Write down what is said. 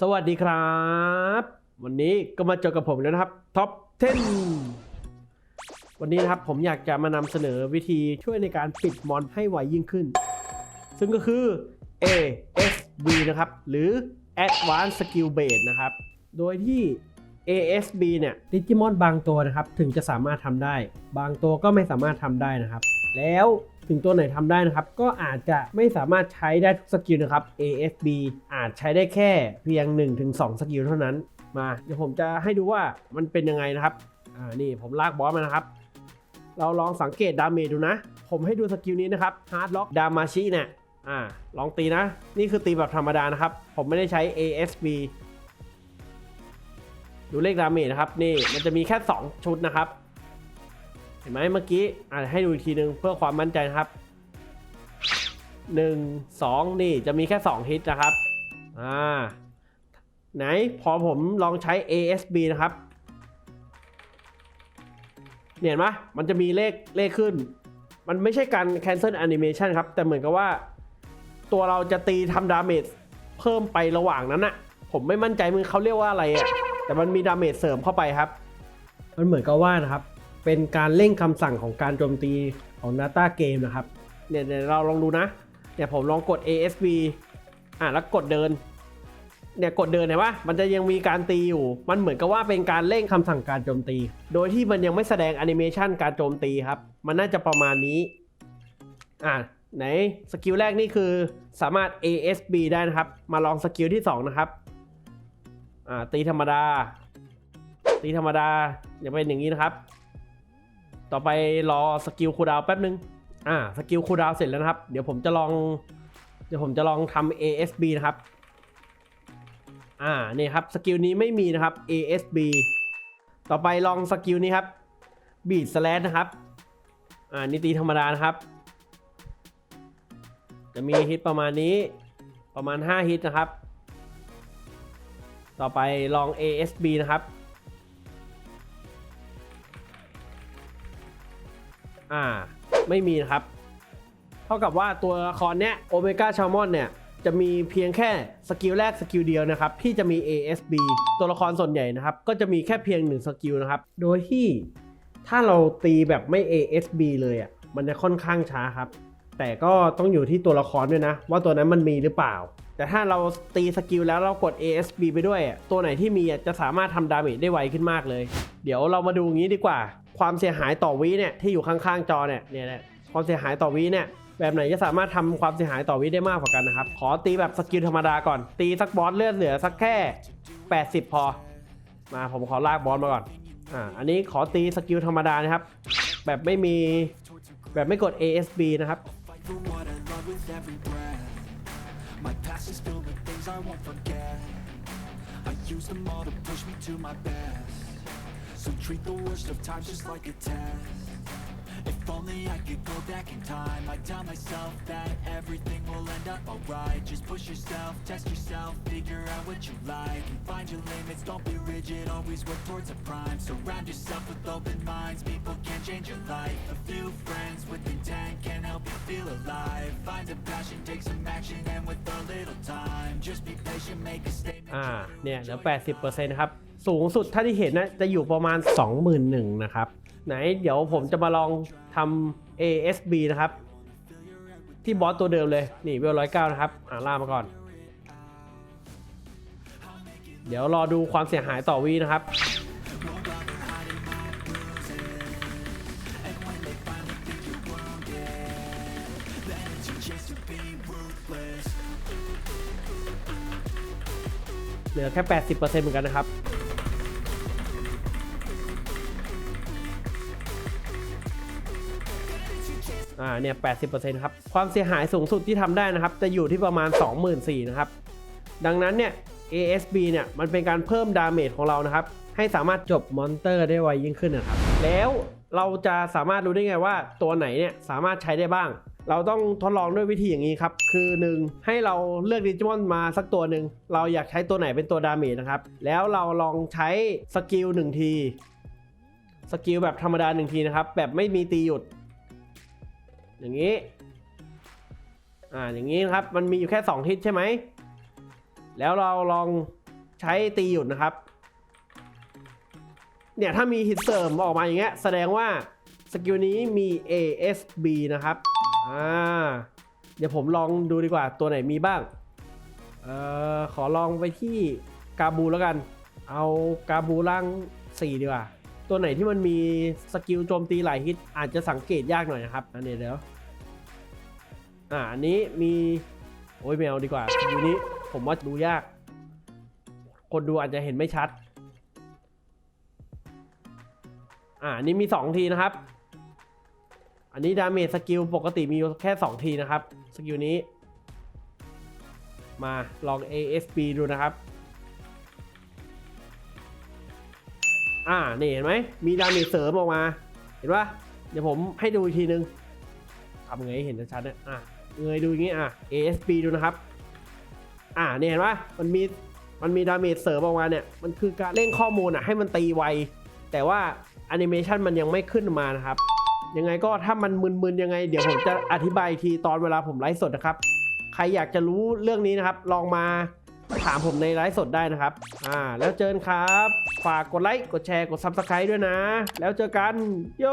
สวัสดีครับ วันนี้ก็มาเจอกับผมแล้วนะครับท็อป 10 วันนี้นะครับผมอยากจะมานำเสนอวิธีช่วยในการปิดมอนให้ไวยิ่งขึ้น ซึ่งก็คือ ASB นะครับ หรือ Advanced Skill Base นะครับ โดยที่ ASB เนี่ยดิจิมอนบางตัวนะครับ ถึงจะสามารถทำได้ บางตัวก็ไม่สามารถทำได้นะครับ แล้ว ถึงตัวไหนทำได้นะครับ ก็อาจจะไม่สามารถใช้ได้ทุกสกิลนะครับ ASB อาจใช้ได้แค่เพียง 1-2 สกิลเท่านั้น มาเดี๋ยวผมจะให้ดูว่ามันเป็นยังไงนะครับ อ่า นี่ผมลากบอสมานะครับ เราลองสังเกตดาเมจดูนะ ผมให้ดูสกิลนี้นะครับ Hard Lock ดามาชิเนี่ย อ่า ลองตีนะ นี่คือตีแบบธรรมดานะครับ ผมไม่ได้ใช้ ASB ดูเลขดาเมจนะครับ นี่ มันจะมีแค่ 2 ชุดนะครับ เห็นไหมเมื่อกี้อ่าให้ดูอีกทีหนึ่งเพื่อความมั่นใจนะครับ1 2นี่จะมีแค่2ฮิตนะครับอ่าไหนพอผมลองใช้ ASB นะครับเนี่ยเห็นไหมมันจะมีเลขเลขขึ้น มันไม่ใช่การ cancel animation ครับ แต่เหมือนกับว่า ตัวเราจะตีทำดาเมจเพิ่มไประหว่างนั้นอะผมไม่มั่นใจมึงเขาเรียกว่าอะไรอะแต่มันมีดาเมจเสริมเข้าไปครับ มันเหมือนกับว่านะครับ เป็นการเร่งคำสั่งของการโจมตีของ Data Game นะครับเนี่ยเราลองดูนะเนี่ยผมลองกด ASB อะแล้วกดเดินเนี่ยกดเดินเห็นปะมันจะยังมีการตีอยู่ มันเหมือนกับว่าเป็นการเร่งคำสั่งการโจมตี โดยที่มันยังไม่แสดงแอนิเมชันการโจมตีครับ มันน่าจะประมาณนี้ อะไหนสกิลแรกนี่คือสามารถ ASB ได้นะครับ มาลองสกิลที่ 2 นะครับ อ่าตีธรรมดา ตีธรรมดาอย่าเป็นอย่างนี้นะครับ ต่อไปรอสกิลคูดาวแป๊บนึง อ่า สกิลคูดาวเสร็จแล้วนะครับ เดี๋ยวผมจะลอง เดี๋ยวผมจะลองทำ ASB นะครับ อ่า นี่ครับ สกิลนี้ไม่มีนะครับ ASB ต่อไปลองสกิลนี้ครับ Beat Slash นะครับ อ่านี่ตีธรรมดานะครับ จะมีฮิตประมาณนี้ ประมาณ 5 ฮิตนะครับ ต่อไปลอง ASB นะครับ อ่า ไม่มีนะครับ เท่ากับว่าตัวละครเนี้ยโอเมก้าชามอนเนี่ยจะมีเพียงแค่สกิลแรกสกิลเดียวนะครับที่จะมี ASB ตัวละครส่วนใหญ่นะครับ ก็จะมีแค่เพียงหนึ่งสกิลนะครับ โดยที่ถ้าเราตีแบบไม่ ASB เลยอะมันจะค่อนข้างช้าครับ แต่ก็ต้องอยู่ที่ตัวละครด้วยนะ ว่าตัวนั้นมันมีหรือเปล่า แต่ถ้าเราตีสกิลแล้วเรากด ASB ไปด้วย ตัวไหนที่มีจะสามารถทำดาเมจได้ไวขึ้นมากเลย เดี๋ยวเรามาดูงี้ดีกว่า ความเสียหายต่อวิเนี่ยที่อยู่ข้างๆจอเนี่ยเนี่ยแหละความเสียหายต่อวิเนี่ยแบบไหนจะสามารถทำความเสียหายต่อวิได้มากกว่ากันนะครับ ขอตีแบบสกิลธรรมดาก่อน ตีสักบอสเลือดเหลือสักแค่ 80 พอ มาผมขอลากบอสมาก่อน อ่า อันนี้ขอตีสกิลธรรมดานะครับ แบบไม่มี แบบไม่กด ASB นะครับ My past is filled with things I won't forget. I use them all to push me to my best. So treat the worst of times just like a test. If only I could go back in time, I'd tell myself that everything will end up alright. Just push yourself, test yourself, figure out what you like, and find your limits. Don't be rigid, always work towards a prime. Surround yourself with open minds, people can change your life. A few friends with intent can help you feel alive. Find a passion, take some action, and with อ่าเนี่ยเหลือ 80%นะครับ สูงสุดถ้าที่เห็นนะจะอยู่ประมาณ 21,000นะครับ ไหนเดี๋ยวผมจะมาลองทำ ASB นะครับ ที่บอสตัวเดิมเลย นี่เวลร้อยเก้านะครับ อ่าล่ากมาก่อน เดี๋ยวรอดูความเสียหายต่อวีนะครับ เหลือแค่ 80%เหมือนกันนะครับ อ่าเนี่ย80%ครับ ความเสียหายสูงสุดที่ทำได้นะครับ จะอยู่ที่ประมาณ 24,000นะครับ ดังนั้นเนี่ย ASB เนี่ยมันเป็นการเพิ่มดาเมจของเรานะครับ ให้สามารถจบมอนเตอร์ได้ไวยิ่งขึ้นนะครับ แล้วเราจะสามารถรู้ได้ไงว่าตัวไหนเนี่ยสามารถใช้ได้บ้าง เราต้องทดลองด้วยวิธีอย่างนี้ครับ คือ 1 ให้เราเลือกดิจิมอนมาสักตัวหนึ่ง เราอยากใช้ตัวไหนเป็นตัวดาเมจนะครับ แล้วเราลองใช้สกิล1ที สกิลแบบธรรมดา1ทีนะครับ แบบไม่มีตีหยุด อย่างนี้ อ่า อย่างนี้นะครับ มันมีอยู่แค่ 2 ทิศใช่ไหม แล้วเราลองใช้ตีหยุดนะครับ เนี่ยถ้ามีฮิตเสริมออกมาอย่างเงี้ย แสดงว่าสกิลนี้มี ASB นะครับ อ่า เดี๋ยวผมลองดูดีกว่าตัวไหนมีบ้าง เอ่อ ขอลองไปที่กาบูแล้วกัน เอากาบูล่าง4ดีกว่า ตัวไหนที่มันมีสกิลโจมตีหลายฮิต อาจจะสังเกตยากหน่อยนะครับ อันนี้เดี๋ยว อ่า อันนี้มี โอ้ยแมวดีกว่าสกิลนี้ผมว่าดูยาก คนดูอาจจะเห็นไม่ชัด อ่าอันนี้มี2ทีนะครับ อันนี้ดาเมจสกิลปกติมีอยู่แค่ 2 ทีนะครับ สกิลนี้ มาลอง ASB ดูนะครับ อ่า นี่เห็นไหม มีดาเมจเสริมออกมา เห็นปะเดี๋ยวผมให้ดูอีกทีนึงทำไงเห็นชัดๆเนี่ยอะเงยดูอย่างงี้อะ ASB ดูนะครับ อ่าเนี่เห็นปะมันมีมันมีดาเมจเสริมออกมาเนี่ย มันคือการเร่งข้อมูลอะให้มันตีไว แต่ว่าแอนิเมชันมันยังไม่ขึ้นมานะครับ ยังไงก็ถ้ามันมึนๆยังไง เดี๋ยวผมจะอธิบายทีตอนเวลาผมไลฟ์สดนะครับ ใครอยากจะรู้เรื่องนี้นะครับ ลองมาถามผมในไลฟ์สดได้นะครับ อ่า แล้วเจอกันครับ ฝากกดไลค์ กดแชร์ กด Subscribe ด้วยนะ แล้วเจอกัน โย